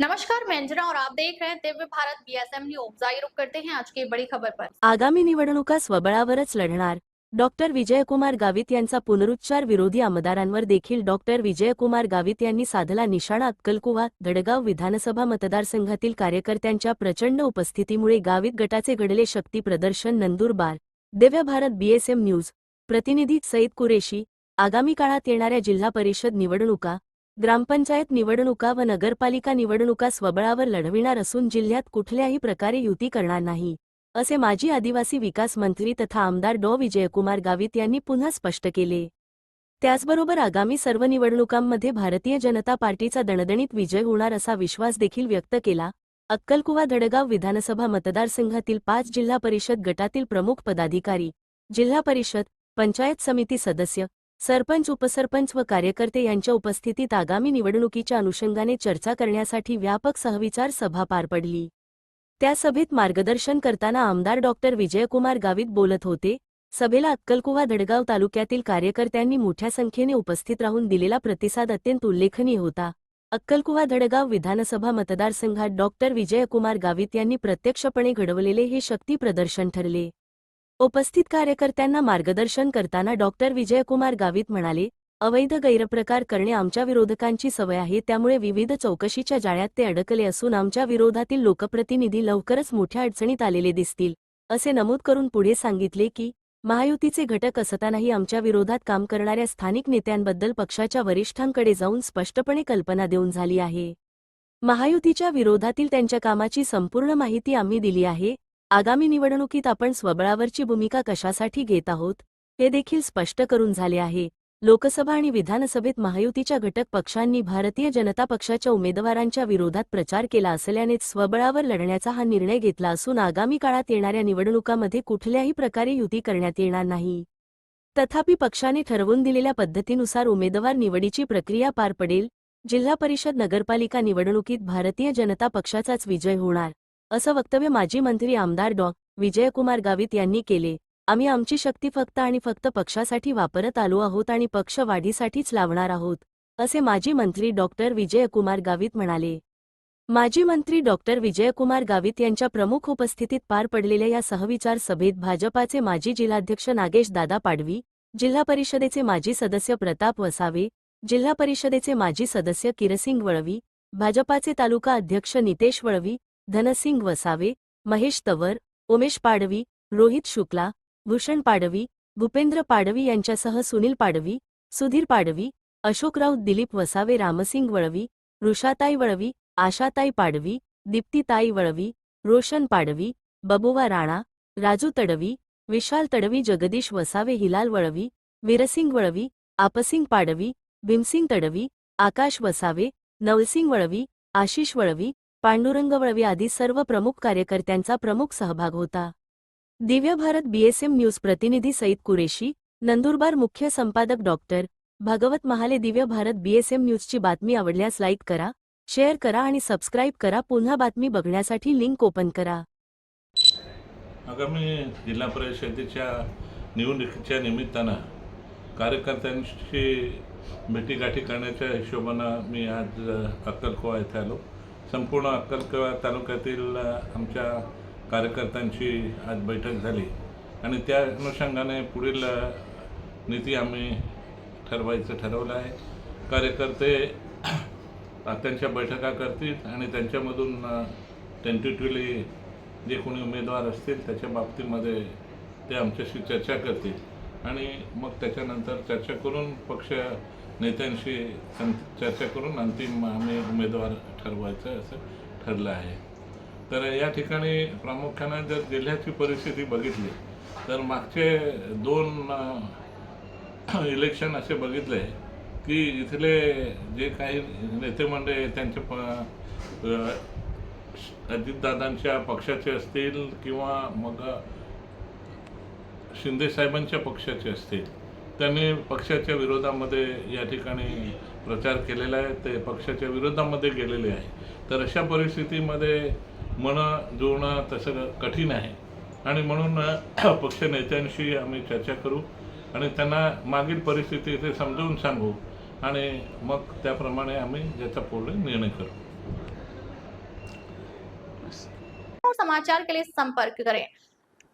नमस्कार मैं अंजना और आप देख रहे हैं दिव्य भारत बीएसएम न्यूज आइए करते हैं आज की बड़ी खबर पर। आगामी निवडणुका स्वबळावरच लढणार. डॉक्टर विजयकुमार गावित यांचा पुनरुच्चार विरोधी आमदारांवर देखील डॉक्टर विजयकुमार गावित यांनी साधला निशाणा अक्कलकुवा दडगाव विधानसभा मतदारसंघातील कार्यकर्त्यांच्या प्रचंड उपस्थितीमुळे गावित गटाचे घडले शक्ती प्रदर्शन नंदुरबार दिव्य भारत बीएसएम न्यूज प्रतिनिधी सईद कुरेशी. आगामी काळात येणाऱ्या जिल्हा परिषद निवडणुका ग्रामपंचायत निवडणुका व नगरपालिका निवडणुका स्वबळावर लढविणार असून जिल्ह्यात कुठल्याही प्रकारे युती करणार नाही. असे माजी आदिवासी विकास मंत्री तथा आमदार डॉ. विजयकुमार गावित यांनी पुन्हा स्पष्ट केले. त्याचबरोबर आगामी सर्व निवडणुकांमध्ये भारतीय जनता पार्टीचा दणदणीत विजय होणार असा विश्वास देखील व्यक्त केला. अक्कलकुवा धडगाव विधानसभा मतदारसंघातील पाच जिल्हा परिषद गटातील प्रमुख पदाधिकारी जिल्हा परिषद पंचायत समिती सदस्य सरपंच उपसरपंच व कार्यकर्ते यांच्या उपस्थितीत आगामी निवडणुकीच्या अनुषंगाने चर्चा करण्यासाठी व्यापक सहविचार सभा पार पडली. त्या सभेत मार्गदर्शन करताना आमदार डॉक्टर विजयकुमार गावित बोलत होते. सभेला अक्कलकुवा धडगाव तालुक्यातील कार्यकर्त्यांनी मोठ्या संख्येने उपस्थित राहून दिलेला प्रतिसाद अत्यंत उल्लेखनीय होता. अक्कलकुवा धडगाव विधानसभा मतदारसंघात डॉक्टर विजयकुमार गावित यांनी प्रत्यक्षपणे घडवलेले हे शक्ती प्रदर्शन ठरले. उपस्थित कार्यकर्त्यांना मार्गदर्शन करताना डॉक्टर विजयकुमार गावित म्हणाले अवैध गैरप्रकार करणे आमच्या विरोधकांची सवय आहे त्यामुळे विविध चौकशीच्या जाळ्यात ते अडकले असून आमच्या विरोधातील लोकप्रतिनिधी लवकरच मोठ्या अडचणीत आलेले दिसतील. असे नमूद करून पुढे सांगितले की महायुतीचे घटक असतानाही आमच्या विरोधात काम करणाऱ्या स्थानिक नेत्यांबद्दल पक्षाच्या वरिष्ठांकडे जाऊन स्पष्टपणे कल्पना देऊन झाली आहे. महायुतीच्या विरोधातील त्यांच्या कामाची संपूर्ण माहिती आम्ही दिली आहे आगामी निवडणुकीत आपण स्वबळावरची भूमिका कशासाठी घेत आहोत हे देखील स्पष्ट करून झाले आहे. लोकसभा आणि विधानसभेत महायुतीच्या घटक पक्षांनी भारतीय जनता पक्षाच्या उमेदवारांच्या विरोधात प्रचार केला असल्यानेच स्वबळावर लढण्याचा हा निर्णय घेतला असून आगामी काळात येणाऱ्या निवडणुकामध्ये कुठल्याही प्रकारे युती करण्यात येणार नाही. तथापि पक्षाने ठरवून दिलेल्या पद्धतीनुसार उमेदवार निवडीची प्रक्रिया पार पडेल. जिल्हा परिषद नगरपालिका निवडणुकीत भारतीय जनता पक्षाचाच विजय होणार. असं वक्तव्य माजी मंत्री आमदार डॉ. विजयकुमार गावित यांनी केले. आम्ही आमची शक्ती फक्त आणि फक्त पक्षासाठी वापरत आलो आहोत आणि पक्ष वाढीसाठीच लावणार आहोत असे माजी मंत्री डॉक्टर विजयकुमार गावित म्हणाले. माजी मंत्री डॉक्टर विजयकुमार गावित यांच्या प्रमुख उपस्थितीत पार पडलेल्या या सहविचार सभेत भाजपाचे माजी जिल्हाध्यक्ष नागेश दादा पाडवी जिल्हा परिषदेचे माजी सदस्य प्रताप वसावे जिल्हा परिषदेचे माजी सदस्य किरसिंग वळवी भाजपाचे तालुका अध्यक्ष नितेश वळवी धनसिंग वसावे महेश तवर उमेश पाडवी रोहित शुक्ला भूषण पाडवी भूपेंद्र पाडवी यांच्यासह सुनील पाडवी सुधीर पाडवी अशोकराव दिलीप वसावे रामसिंग वळवी ऋषाताई वळवी आशाताई पाडवी दीप्तीताई वळवी रोशन पाडवी बबुवा राणा राजू तडवी विशाल तडवी जगदीश वसावे हिलाल वळवी वीरसिंग वळवी आपसिंग पाडवी भीमसिंग तडवी आकाश वसावे नवसिंग वळवी आशिष वळवी पांडुरंग वळवी आदी सर्व प्रमुख कार्यकर्त्यांचा प्रमुख सहभाग होता. दिव्य भारत बीएसएम न्यूज प्रतिनिधी सईद कुरेशी नंदुरबार मुख्य संपादक डॉक्टर भागवत महाले दिव्य भारत बीएसएम न्यूजची बातमी आवडल्यास लाईक करा शेअर करा आणि सबस्क्राईब करा. पुन्हा बातमी बघण्यासाठी लिंक ओपन करा. आगामी जिल्हा परिषदेच्या निवडणुकीच्या निमित्तानं कार्यकर्त्यांशी भेटीगाठी करण्याच्या हिशोबानं मी आज अक्कलकोवा येथे आलो. संपूर्ण अक्कलकोवा तालुक्यातील आमच्या कार्यकर्त्यांची आज बैठक झाली. आणि त्या अनुषंगाने पुढील नीती आम्ही ठरवायचं ठरवलं आहे. कार्यकर्ते त्यांच्या बैठका करतील आणि त्यांच्यामधून टेंटेटिव्हली जे कोणी उमेदवार असतील त्याच्या बाबतीमध्ये ते आमच्याशी चर्चा करतील. आणि मग त्याच्यानंतर चर्चा करून पक्ष नेत्यांशी चर्चा करून अंतिम आम्ही उमेदवार ठरवायचं असं ठरलं आहे. तर या ठिकाणी प्रामुख्यानं जर जिल्ह्याची परिस्थिती बघितली तर मागचे दोन इलेक्शन असे बघितले की इथले जे काही नेते मंडळी त्यांचे प अजितदादांच्या पक्षाचे असतील किंवा मग शिंदेसाहेबांच्या पक्षाचे असतील त्यांनी पक्षाच्या विरोधामध्ये या ठिकाणी प्रचार केलेला आहे ते पक्षाच्या विरोधामध्ये गेलेले आहे. तर अशा परिस्थितीमध्ये मन जुळणं तसं कठीण आहे. आणि म्हणून पक्ष नेत्यांशी आम्ही चर्चा करू आणि त्यांना मागील परिस्थिती ते समजावून सांगू आणि मग त्याप्रमाणे आम्ही ज्याचा पुढे निर्णय करू. समाचार के लिए संपर्क करें।